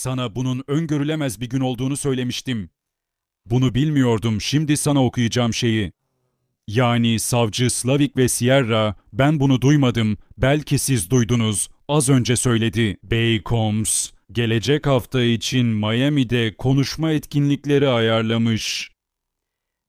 Sana bunun öngörülemez bir gün olduğunu söylemiştim. Bunu bilmiyordum. Şimdi sana okuyacağım şeyi. Yani savcı Slavik ve Sierra, ben bunu duymadım, belki siz duydunuz, az önce söyledi. Bay Combs, gelecek hafta için Miami'de konuşma etkinlikleri ayarlamış.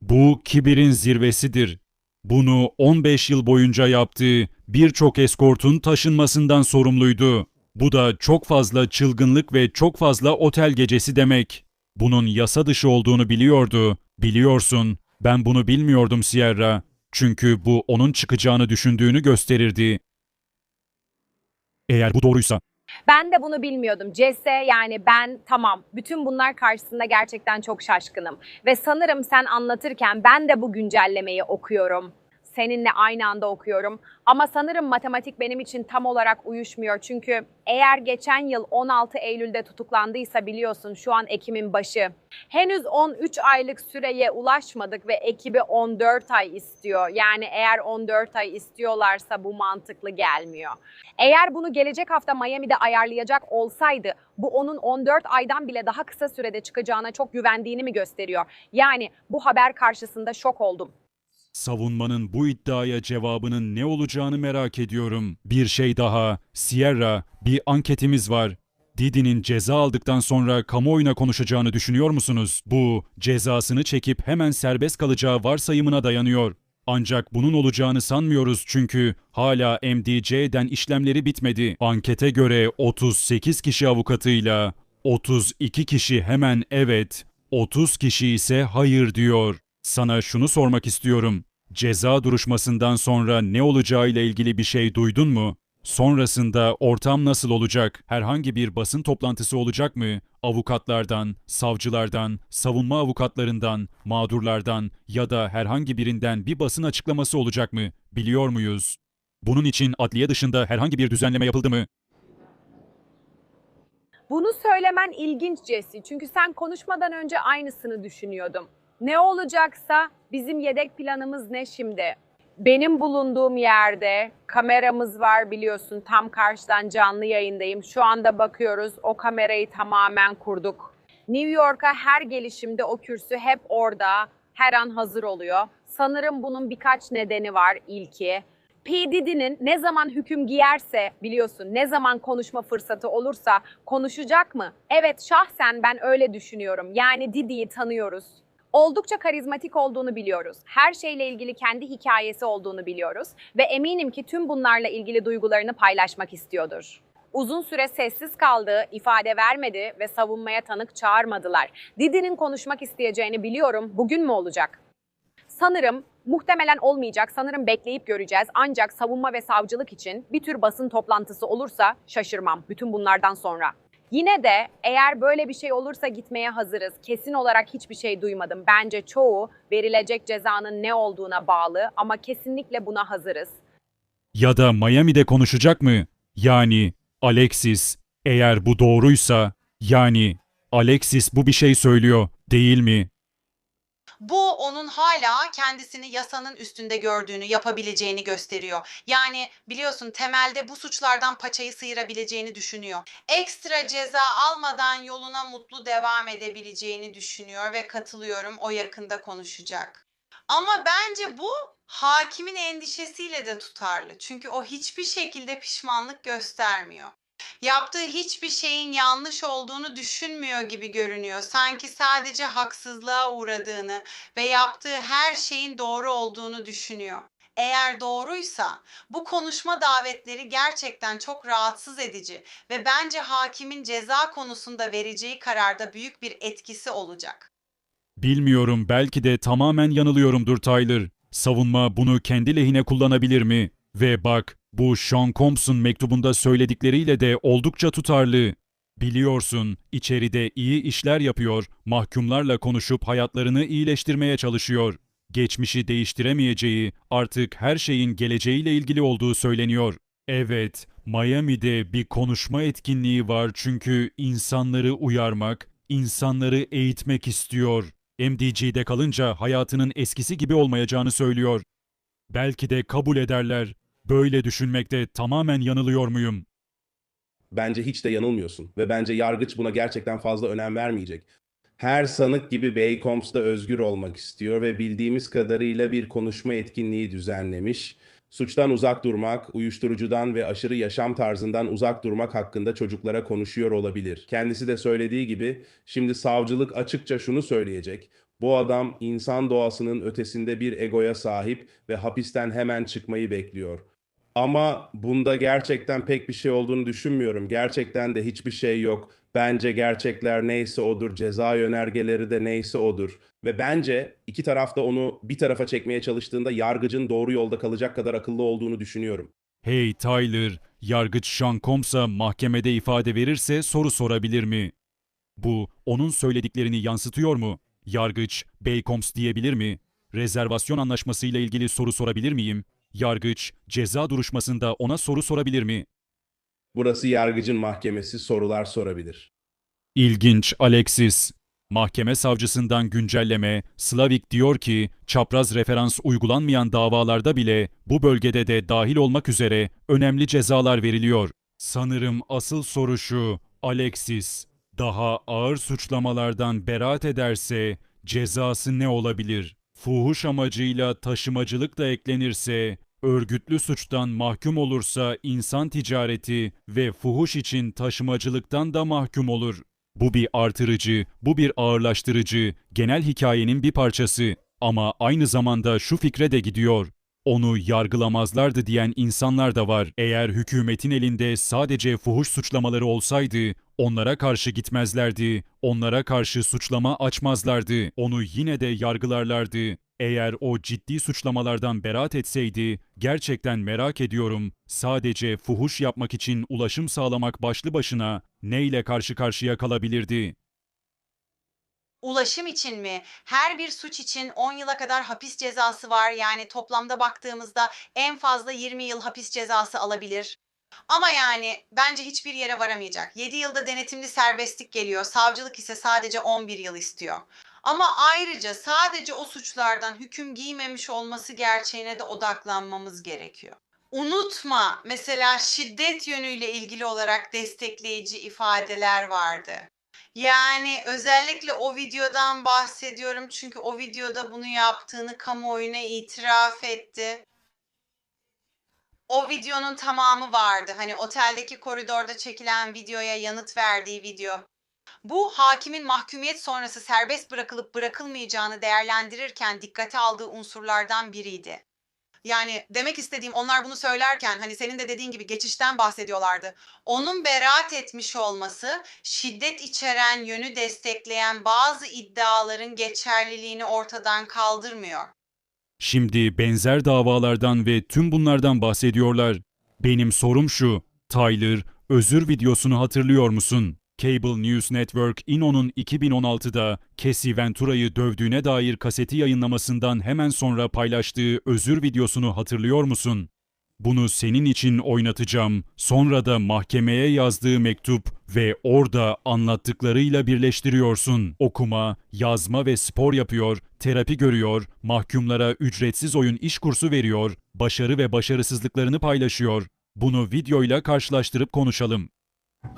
Bu kibirin zirvesidir. Bunu 15 yıl boyunca yaptığı birçok eskortun taşınmasından sorumluydu. Bu da çok fazla çılgınlık ve çok fazla otel gecesi demek. Bunun yasa dışı olduğunu biliyordu. Biliyorsun, ben bunu bilmiyordum Sierra. Çünkü bu onun çıkacağını düşündüğünü gösterirdi. Eğer bu doğruysa, Ben de bunu bilmiyordum. Cesse yani ben tamam. Bütün bunlar karşısında gerçekten çok şaşkınım. Ve sanırım sen anlatırken ben de bu güncellemeyi okuyorum. Seninle aynı anda okuyorum. Ama sanırım matematik benim için tam olarak uyuşmuyor. Çünkü eğer geçen yıl 16 Eylül'de tutuklandıysa biliyorsun şu an Ekim'in başı. Henüz 13 aylık süreye ulaşmadık ve ekibi 14 ay istiyor. Yani eğer 14 ay istiyorlarsa bu mantıklı gelmiyor. Eğer bunu gelecek hafta Miami'de ayarlayacak olsaydı bu onun 14 aydan bile daha kısa sürede çıkacağına çok güvendiğini mi gösteriyor? Yani bu haber karşısında şok oldum. Savunmanın bu iddiaya cevabının ne olacağını merak ediyorum. Bir şey daha, Sierra, bir anketimiz var. Didi'nin ceza aldıktan sonra kamuoyuna konuşacağını düşünüyor musunuz? Bu, cezasını çekip hemen serbest kalacağı varsayımına dayanıyor. Ancak bunun olacağını sanmıyoruz çünkü hala MDC'den işlemleri bitmedi. Ankete göre 38 kişi avukatıyla 32 kişi hemen evet, 30 kişi ise hayır diyor. Sana şunu sormak istiyorum. Ceza duruşmasından sonra ne olacağıyla ilgili bir şey duydun mu? Sonrasında ortam nasıl olacak? Herhangi bir basın toplantısı olacak mı? Avukatlardan, savcılardan, savunma avukatlarından, mağdurlardan ya da herhangi birinden bir basın açıklaması olacak mı? Biliyor muyuz? Bunun için adliye dışında herhangi bir düzenleme yapıldı mı? Bunu söylemen ilginç Jesse. Çünkü sen konuşmadan önce aynısını düşünüyordum. Ne olacaksa bizim yedek planımız ne şimdi? Benim bulunduğum yerde kameramız var biliyorsun. Tam karşıdan canlı yayındayım. Şu anda bakıyoruz. O kamerayı tamamen kurduk. New York'a her gelişimde o kürsü hep orada. Her an hazır oluyor. Sanırım bunun birkaç nedeni var ilki. P. Diddy'nin ne zaman hüküm giyerse biliyorsun ne zaman konuşma fırsatı olursa konuşacak mı? Evet şahsen ben öyle düşünüyorum. Yani Diddy'yi tanıyoruz. Oldukça karizmatik olduğunu biliyoruz. Her şeyle ilgili kendi hikayesi olduğunu biliyoruz ve eminim ki tüm bunlarla ilgili duygularını paylaşmak istiyordur. Uzun süre sessiz kaldı, ifade vermedi ve savunmaya tanık çağırmadılar. Diddy'nin konuşmak isteyeceğini biliyorum. Bugün mü olacak? Sanırım muhtemelen olmayacak. Sanırım bekleyip göreceğiz. Ancak savunma ve savcılık için bir tür basın toplantısı olursa şaşırmam bütün bunlardan sonra. Yine de eğer böyle bir şey olursa gitmeye hazırız. Kesin olarak hiçbir şey duymadım. Bence çoğu verilecek cezanın ne olduğuna bağlı ama kesinlikle buna hazırız. Ya da Miami'de konuşacak mı? Yani Alexis, eğer bu doğruysa, yani Alexis bu bir şey söylüyor, değil mi? Bu onun hala kendisini yasanın üstünde gördüğünü, yapabileceğini gösteriyor. Yani biliyorsun temelde bu suçlardan paçayı sıyırabileceğini düşünüyor. Ekstra ceza almadan yoluna mutlu devam edebileceğini düşünüyor ve katılıyorum o yakında konuşacak. Ama bence bu hakimin endişesiyle de tutarlı. Çünkü o hiçbir şekilde pişmanlık göstermiyor. Yaptığı hiçbir şeyin yanlış olduğunu düşünmüyor gibi görünüyor. Sanki sadece haksızlığa uğradığını ve yaptığı her şeyin doğru olduğunu düşünüyor. Eğer doğruysa bu konuşma davetleri gerçekten çok rahatsız edici ve bence hakimin ceza konusunda vereceği kararda büyük bir etkisi olacak. Bilmiyorum, belki de tamamen yanılıyorumdur Tyler. Savunma bunu kendi lehine kullanabilir mi? Ve bak, bu Sean Combs'un mektubunda söyledikleriyle de oldukça tutarlı. Biliyorsun, içeride iyi işler yapıyor, mahkumlarla konuşup hayatlarını iyileştirmeye çalışıyor. Geçmişi değiştiremeyeceği, artık her şeyin geleceğiyle ilgili olduğu söyleniyor. Evet, Miami'de bir konuşma etkinliği var çünkü insanları uyarmak, insanları eğitmek istiyor. MDG'de kalınca hayatının eskisi gibi olmayacağını söylüyor. Belki de kabul ederler. Böyle düşünmekte tamamen yanılıyor muyum? Bence hiç de yanılmıyorsun ve bence yargıç buna gerçekten fazla önem vermeyecek. Her sanık gibi Beykoms'ta özgür olmak istiyor ve bildiğimiz kadarıyla bir konuşma etkinliği düzenlemiş. Suçtan uzak durmak, uyuşturucudan ve aşırı yaşam tarzından uzak durmak hakkında çocuklara konuşuyor olabilir. Kendisi de söylediği gibi şimdi savcılık açıkça şunu söyleyecek. Bu adam insan doğasının ötesinde bir egoya sahip ve hapisten hemen çıkmayı bekliyor. Ama bunda gerçekten pek bir şey olduğunu düşünmüyorum. Gerçekten de hiçbir şey yok. Bence gerçekler neyse odur, ceza yönergeleri de neyse odur. Ve bence iki taraf da onu bir tarafa çekmeye çalıştığında yargıcın doğru yolda kalacak kadar akıllı olduğunu düşünüyorum. Hey Tyler, yargıç Sean Combs'a mahkemede ifade verirse soru sorabilir mi? Bu, onun söylediklerini yansıtıyor mu? Yargıç, Bay Combs diyebilir mi? Rezervasyon anlaşmasıyla ilgili soru sorabilir miyim? Yargıç, ceza duruşmasında ona soru sorabilir mi? Burası yargıcın mahkemesi sorular sorabilir. İlginç Alexis. Mahkeme savcısından güncelleme, Slavik diyor ki, çapraz referans uygulanmayan davalarda bile bu bölgede de dahil olmak üzere önemli cezalar veriliyor. Sanırım asıl soru şu, Alexis, daha ağır suçlamalardan beraat ederse cezası ne olabilir? Fuhuş amacıyla taşımacılık da eklenirse, örgütlü suçtan mahkum olursa insan ticareti ve fuhuş için taşımacılıktan da mahkum olur. Bu bir artırıcı, bu bir ağırlaştırıcı, genel hikayenin bir parçası. Ama aynı zamanda şu fikre de gidiyor. Onu yargılamazlardı diyen insanlar da var. Eğer hükümetin elinde sadece fuhuş suçlamaları olsaydı, onlara karşı gitmezlerdi, onlara karşı suçlama açmazlardı, onu yine de yargılarlardı. Eğer o ciddi suçlamalardan beraat etseydi, gerçekten merak ediyorum, sadece fuhuş yapmak için ulaşım sağlamak başlı başına neyle karşı karşıya kalabilirdi? Ulaşım için mi? Her bir suç için 10 yıla kadar hapis cezası var. Yani toplamda baktığımızda en fazla 20 yıl hapis cezası alabilir. Ama yani bence hiçbir yere varamayacak. 7 yılda denetimli serbestlik geliyor. Savcılık ise sadece 11 yıl istiyor. Ama ayrıca sadece o suçlardan hüküm giymemiş olması gerçeğine de odaklanmamız gerekiyor. Unutma mesela şiddet yönüyle ilgili olarak destekleyici ifadeler vardı. Yani özellikle o videodan bahsediyorum çünkü o videoda bunu yaptığını kamuoyuna itiraf etti. O videonun tamamı vardı. Hani oteldeki koridorda çekilen videoya yanıt verdiği video. Bu hakimin mahkumiyet sonrası serbest bırakılıp bırakılmayacağını değerlendirirken dikkate aldığı unsurlardan biriydi. Yani demek istediğim onlar bunu söylerken hani senin de dediğin gibi geçişten bahsediyorlardı. Onun beraat etmiş olması şiddet içeren yönü destekleyen bazı iddiaların geçerliliğini ortadan kaldırmıyor. Şimdi benzer davalardan ve tüm bunlardan bahsediyorlar. Benim sorum şu, Tyler, özür videosunu hatırlıyor musun? Cable News Network Ino'nun 2016'da Cassie Ventura'yı dövdüğüne dair kaseti yayınlamasından hemen sonra paylaştığı özür videosunu hatırlıyor musun? Bunu senin için oynatacağım. Sonra da mahkemeye yazdığı mektup ve orada anlattıklarıyla birleştiriyorsun. Okuma, yazma ve spor yapıyor, terapi görüyor, mahkumlara ücretsiz oyun iş kursu veriyor, başarı ve başarısızlıklarını paylaşıyor. Bunu videoyla karşılaştırıp konuşalım.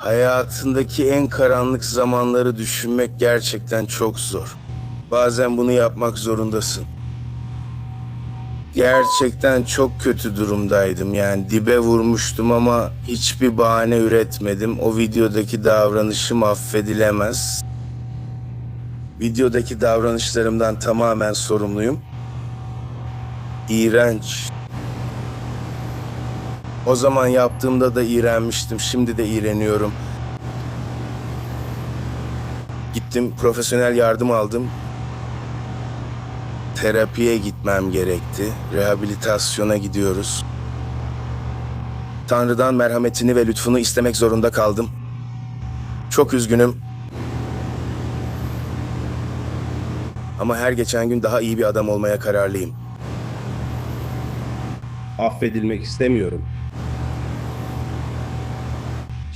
Hayatındaki en karanlık zamanları düşünmek gerçekten çok zor. Bazen bunu yapmak zorundasın. Gerçekten çok kötü durumdaydım. Yani dibe vurmuştum ama hiçbir bahane üretmedim. O videodaki davranışım affedilemez. Videodaki davranışlarımdan tamamen sorumluyum. İğrenç. O zaman yaptığımda da iğrenmiştim. Şimdi de iğreniyorum. Gittim profesyonel yardım aldım. Terapiye gitmem gerekti. Rehabilitasyona gidiyoruz. Tanrı'dan merhametini ve lütfunu istemek zorunda kaldım. Çok üzgünüm. Ama her geçen gün daha iyi bir adam olmaya kararlıyım. Affedilmek istemiyorum.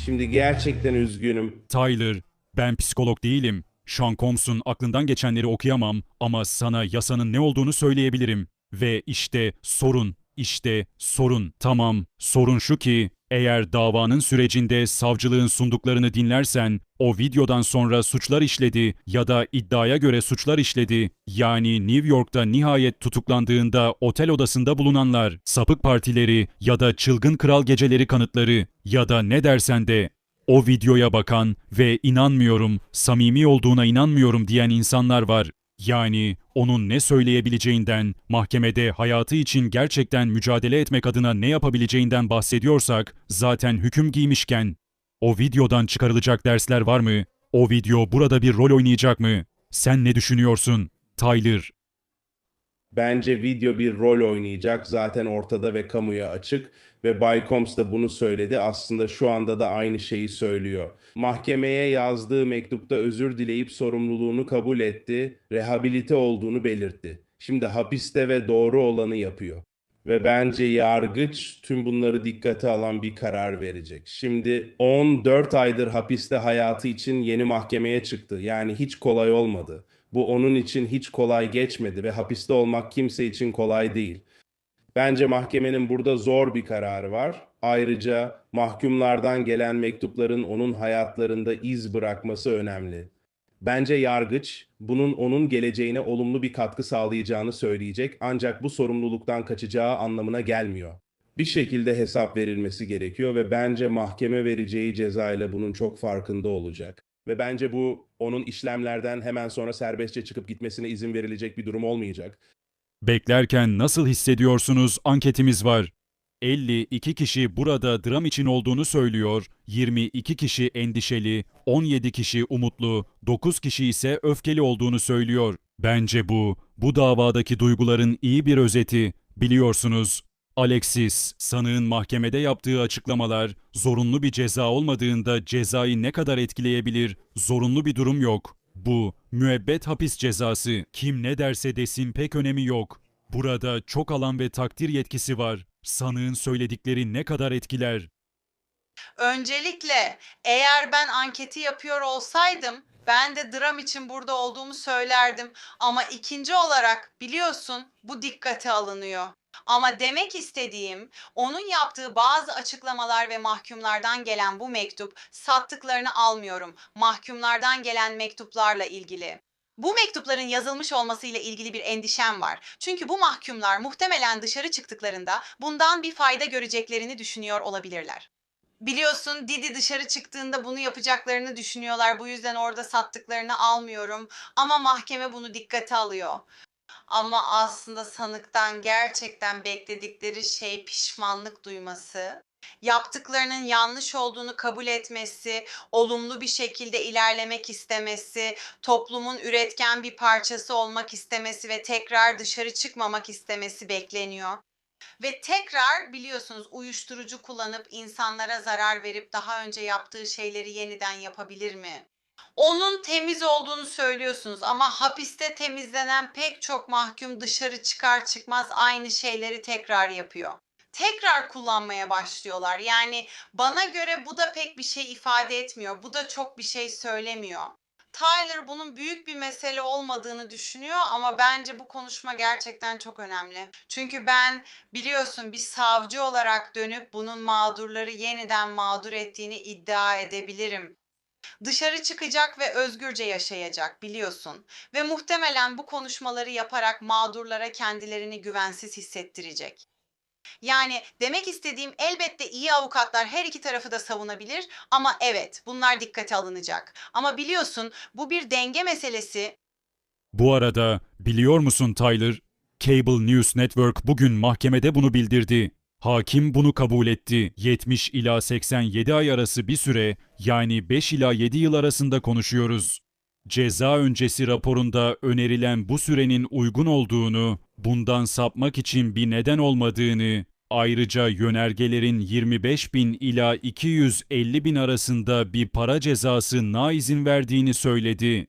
Şimdi gerçekten üzgünüm. Tyler, ben psikolog değilim. Sean Combs'un aklından geçenleri okuyamam ama sana yasanın ne olduğunu söyleyebilirim. Ve işte sorun, işte sorun. Tamam, sorun şu ki Eğer davanın sürecinde savcılığın sunduklarını dinlersen, o videodan sonra suçlar işledi ya da iddiaya göre suçlar işledi. Yani New York'ta nihayet tutuklandığında otel odasında bulunanlar, sapık partileri ya da çılgın kral geceleri kanıtları ya da ne dersen de o videoya bakan ve inanmıyorum, samimi olduğuna inanmıyorum diyen insanlar var. Yani onun ne söyleyebileceğinden, mahkemede hayatı için gerçekten mücadele etmek adına ne yapabileceğinden bahsediyorsak, zaten hüküm giymişken, o videodan çıkarılacak dersler var mı? O video burada bir rol oynayacak mı? Sen ne düşünüyorsun? Tyler, Bence video bir rol oynayacak. Zaten ortada ve kamuya açık. Ve Bay Combs da bunu söyledi. Aslında şu anda da aynı şeyi söylüyor. Mahkemeye yazdığı mektupta özür dileyip sorumluluğunu kabul etti. Rehabilite olduğunu belirtti. Şimdi hapiste ve doğru olanı yapıyor. Ve bence yargıç tüm bunları dikkate alan bir karar verecek. Şimdi 14 aydır hapiste hayatı için yeni mahkemeye çıktı. Yani hiç kolay olmadı. Bu onun için hiç kolay geçmedi ve hapiste olmak kimse için kolay değil. Bence mahkemenin burada zor bir kararı var. Ayrıca mahkumlardan gelen mektupların onun hayatlarında iz bırakması önemli. Bence yargıç bunun onun geleceğine olumlu bir katkı sağlayacağını söyleyecek ancak bu sorumluluktan kaçacağı anlamına gelmiyor. Bir şekilde hesap verilmesi gerekiyor ve bence mahkeme vereceği cezayla bunun çok farkında olacak. Ve bence bu onun işlemlerden hemen sonra serbestçe çıkıp gitmesine izin verilecek bir durum olmayacak. Beklerken nasıl hissediyorsunuz anketimiz var. 52 kişi burada dram için olduğunu söylüyor, 22 kişi endişeli, 17 kişi umutlu, 9 kişi ise öfkeli olduğunu söylüyor. Bence bu, bu davadaki duyguların iyi bir özeti. Biliyorsunuz, Alexis, sanığın mahkemede yaptığı açıklamalar, zorunlu bir ceza olmadığında cezayı ne kadar etkileyebilir, zorunlu bir durum yok. Bu, müebbet hapis cezası. Kim ne derse desin pek önemi yok. Burada çok alan ve takdir yetkisi var. Sanığın söyledikleri ne kadar etkiler? Öncelikle eğer ben anketi yapıyor olsaydım ben de dram için burada olduğumu söylerdim. Ama ikinci olarak biliyorsun bu dikkate alınıyor. Ama demek istediğim onun yaptığı bazı açıklamalar ve mahkumlardan gelen bu mektup sattıklarını almıyorum. Mahkumlardan gelen mektuplarla ilgili. Bu mektupların yazılmış olmasıyla ilgili bir endişem var. Çünkü bu mahkumlar muhtemelen dışarı çıktıklarında bundan bir fayda göreceklerini düşünüyor olabilirler. Biliyorsun Didi dışarı çıktığında bunu yapacaklarını düşünüyorlar. Bu yüzden orada sattıklarını almıyorum. Ama mahkeme bunu dikkate alıyor. Ama aslında sanıktan gerçekten bekledikleri şey pişmanlık duyması. Yaptıklarının yanlış olduğunu kabul etmesi, olumlu bir şekilde ilerlemek istemesi, toplumun üretken bir parçası olmak istemesi ve tekrar dışarı çıkmamak istemesi bekleniyor. Ve tekrar biliyorsunuz uyuşturucu kullanıp insanlara zarar verip daha önce yaptığı şeyleri yeniden yapabilir mi? Onun temiz olduğunu söylüyorsunuz ama hapiste temizlenen pek çok mahkum dışarı çıkar çıkmaz aynı şeyleri tekrar yapıyor. Tekrar kullanmaya başlıyorlar. Yani bana göre bu da pek bir şey ifade etmiyor. Bu da çok bir şey söylemiyor. Tyler bunun büyük bir mesele olmadığını düşünüyor ama bence bu konuşma gerçekten çok önemli. Çünkü ben biliyorsun bir savcı olarak dönüp bunun mağdurları yeniden mağdur ettiğini iddia edebilirim. Dışarı çıkacak ve özgürce yaşayacak biliyorsun ve muhtemelen bu konuşmaları yaparak mağdurlara kendilerini güvensiz hissettirecek. Yani demek istediğim elbette iyi avukatlar her iki tarafı da savunabilir ama evet bunlar dikkate alınacak. Ama biliyorsun bu bir denge meselesi Bu arada biliyor musun Tyler? Cable News Network bugün mahkemede bunu bildirdi. Hakim bunu kabul etti. 70 ila 87 ay arası bir süre yani 5 ila 7 yıl arasında konuşuyoruz. Ceza öncesi raporunda önerilen bu sürenin uygun olduğunu, bundan sapmak için bir neden olmadığını, ayrıca yönergelerin 25 bin ila 250 bin arasında bir para cezası na izin verdiğini söyledi.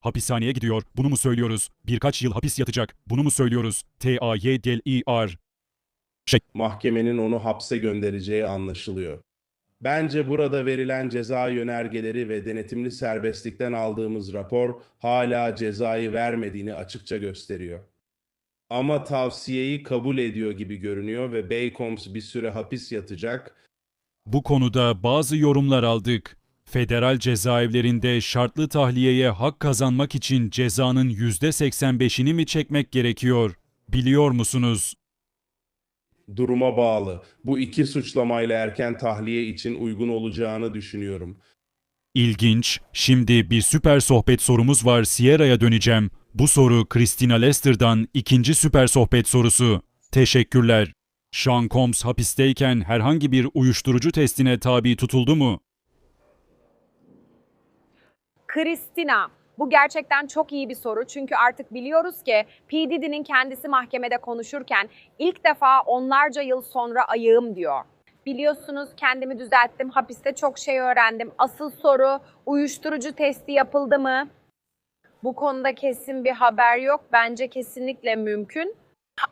Hapishaneye gidiyor. Bunu mu söylüyoruz? Birkaç yıl hapis yatacak. Bunu mu söylüyoruz? T-A-Y-D-L-I-R. Mahkemenin onu hapse göndereceği anlaşılıyor. Bence burada verilen ceza yönergeleri ve denetimli serbestlikten aldığımız rapor hala cezayı vermediğini açıkça gösteriyor. Ama tavsiyeyi kabul ediyor gibi görünüyor ve Baycombs bir süre hapis yatacak Bu konuda bazı yorumlar aldık. Federal cezaevlerinde şartlı tahliyeye hak kazanmak için cezanın %85'ini mi çekmek gerekiyor? Biliyor musunuz? Duruma bağlı. Bu iki suçlamayla erken tahliye için uygun olacağını düşünüyorum. İlginç. Şimdi bir süper sohbet sorumuz var. Sierra'ya döneceğim. Bu soru Christina Lester'dan ikinci süper sohbet sorusu. Teşekkürler. Sean Combs hapisteyken herhangi bir uyuşturucu testine tabi tutuldu mu? Kristina, bu gerçekten çok iyi bir soru. Çünkü artık biliyoruz ki P. Diddy'nin kendisi mahkemede konuşurken ilk defa onlarca yıl sonra ayığım diyor. Biliyorsunuz kendimi düzelttim, hapiste çok şey öğrendim. Asıl soru uyuşturucu testi yapıldı mı? Bu konuda kesin bir haber yok. Bence kesinlikle mümkün.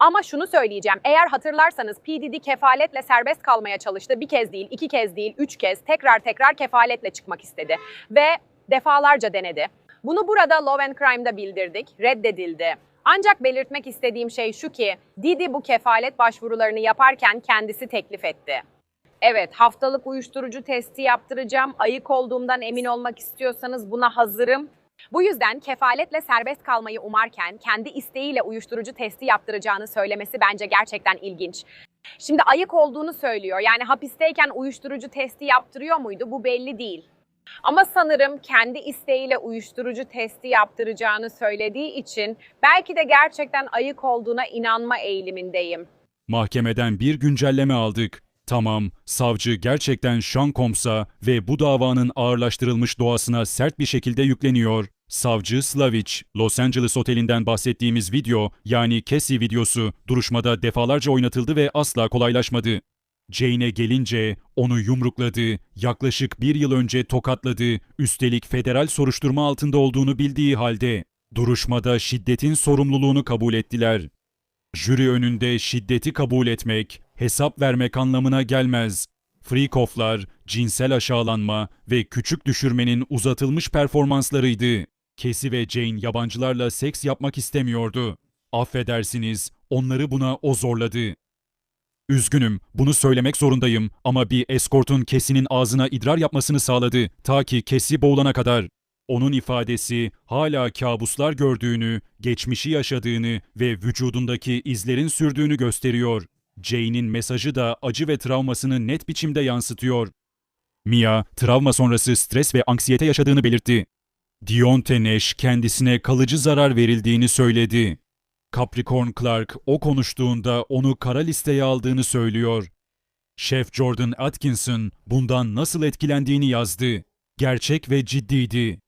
Ama şunu söyleyeceğim. Eğer hatırlarsanız P. Diddy kefaletle serbest kalmaya çalıştı. Bir kez değil, iki kez değil, üç kez tekrar tekrar kefaletle çıkmak istedi. Ve defalarca denedi. Bunu burada Law and Crime'da bildirdik, reddedildi. Ancak belirtmek istediğim şey şu ki, Didi bu kefalet başvurularını yaparken kendisi teklif etti. Evet, haftalık uyuşturucu testi yaptıracağım. Ayık olduğumdan emin olmak istiyorsanız buna hazırım. Bu yüzden kefaletle serbest kalmayı umarken kendi isteğiyle uyuşturucu testi yaptıracağını söylemesi bence gerçekten ilginç. Şimdi ayık olduğunu söylüyor. Yani hapisteyken uyuşturucu testi yaptırıyor muydu? Bu belli değil. Ama sanırım kendi isteğiyle uyuşturucu testi yaptıracağını söylediği için belki de gerçekten ayık olduğuna inanma eğilimindeyim. Mahkemeden bir güncelleme aldık. Tamam, savcı gerçekten Sean Combs'a ve bu davanın ağırlaştırılmış doğasına sert bir şekilde yükleniyor. Savcı Slavic, Los Angeles otelinden bahsettiğimiz video yani Cassie videosu duruşmada defalarca oynatıldı ve asla kolaylaşmadı. Jane'e gelince onu yumrukladı, yaklaşık bir yıl önce tokatladı, üstelik federal soruşturma altında olduğunu bildiği halde. Duruşmada şiddetin sorumluluğunu kabul ettiler. Jüri önünde şiddeti kabul etmek, hesap vermek anlamına gelmez. Freak-off'lar, cinsel aşağılanma ve küçük düşürmenin uzatılmış performanslarıydı. Cassie ve Jane yabancılarla seks yapmak istemiyordu. Affedersiniz, onları buna o zorladı. Üzgünüm, bunu söylemek zorundayım ama bir eskortun Cassie'nin ağzına idrar yapmasını sağladı ta ki Cassie boğulana kadar. Onun ifadesi hala kabuslar gördüğünü, geçmişi yaşadığını ve vücudundaki izlerin sürdüğünü gösteriyor. Jane'in mesajı da acı ve travmasını net biçimde yansıtıyor. Mia, travma sonrası stres ve anksiyete yaşadığını belirtti. Dionte Nash kendisine kalıcı zarar verildiğini söyledi. Capricorn Clark o konuştuğunda onu kara listeye aldığını söylüyor. Şef Jordan Atkinson bundan nasıl etkilendiğini yazdı. Gerçek ve ciddiydi.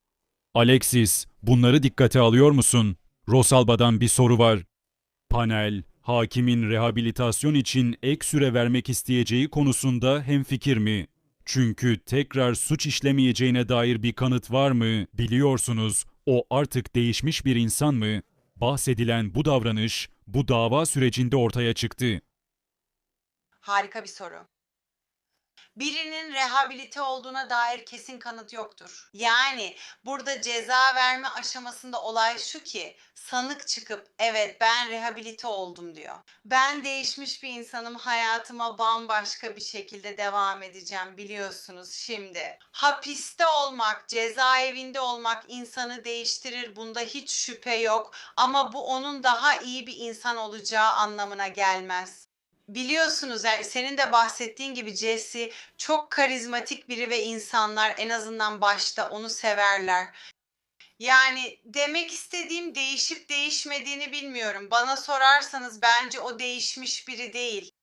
Alexis, bunları dikkate alıyor musun? Rosalba'dan bir soru var. Panel, hakimin rehabilitasyon için ek süre vermek isteyeceği konusunda hemfikir mi? Çünkü tekrar suç işlemeyeceğine dair bir kanıt var mı? Biliyorsunuz, o artık değişmiş bir insan mı? Bahsedilen bu davranış bu dava sürecinde ortaya çıktı. Harika bir soru. Birinin rehabilite olduğuna dair kesin kanıt yoktur. Yani burada ceza verme aşamasında olay şu ki sanık çıkıp evet ben rehabilite oldum diyor. Ben değişmiş bir insanım hayatıma bambaşka bir şekilde devam edeceğim biliyorsunuz şimdi. Hapiste olmak, cezaevinde olmak insanı değiştirir bunda hiç şüphe yok ama bu onun daha iyi bir insan olacağı anlamına gelmez. Biliyorsunuz yani senin de bahsettiğin gibi Jesse çok karizmatik biri ve insanlar en azından başta onu severler. Yani demek istediğim değişip değişmediğini bilmiyorum. Bana sorarsanız bence o değişmiş biri değil.